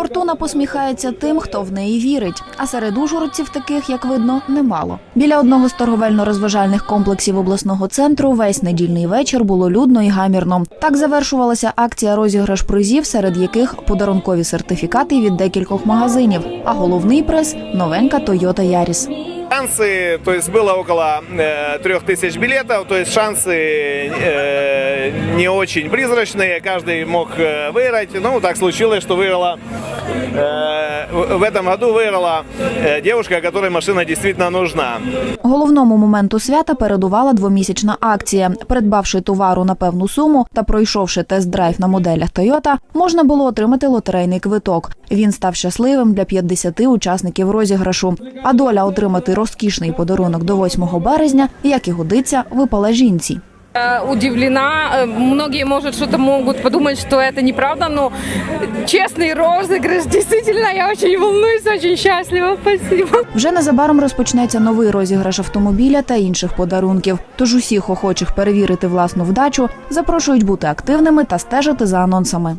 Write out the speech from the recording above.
Фортуна посміхається тим, хто в неї вірить. А серед ужгородців таких, як видно, немало. Біля одного з торговельно-розважальних комплексів обласного центру весь недільний вечір було людно і гамірно. Так завершувалася акція розіграш призів, серед яких подарункові сертифікати від декількох магазинів. А головний приз новенька Toyota Yaris Шансы, то есть было около э, трех тысяч билетов, то есть шансы э, не очень призрачные, каждый мог э, выиграть. Ну, так случилось, что выиграла, э, в в этом году выиграла э, девушка, которой машина действительно нужна. Головному моменту свята передувала двомісячна акція. Придбавши товару на певну суму та пройшовши тест-драйв на моделях Toyota, можна було отримати лотерейний квиток. Він став щасливим для 50 учасників розіграшу. А доля отримати розкішний подарунок до 8 березня, як і годиться, випала жінці. Я удивлена. Э, Многие, может, что-то могут подумать, что это неправда, но честный розыгрыш. Действительно, я очень волнуюсь, очень счастлива. Спасибо. Вже незабаром розпочнеться новий розіграш автомобіля та інших подарунків. Тож усіх охочих перевірити власну вдачу запрошують бути активними та стежити за анонсами.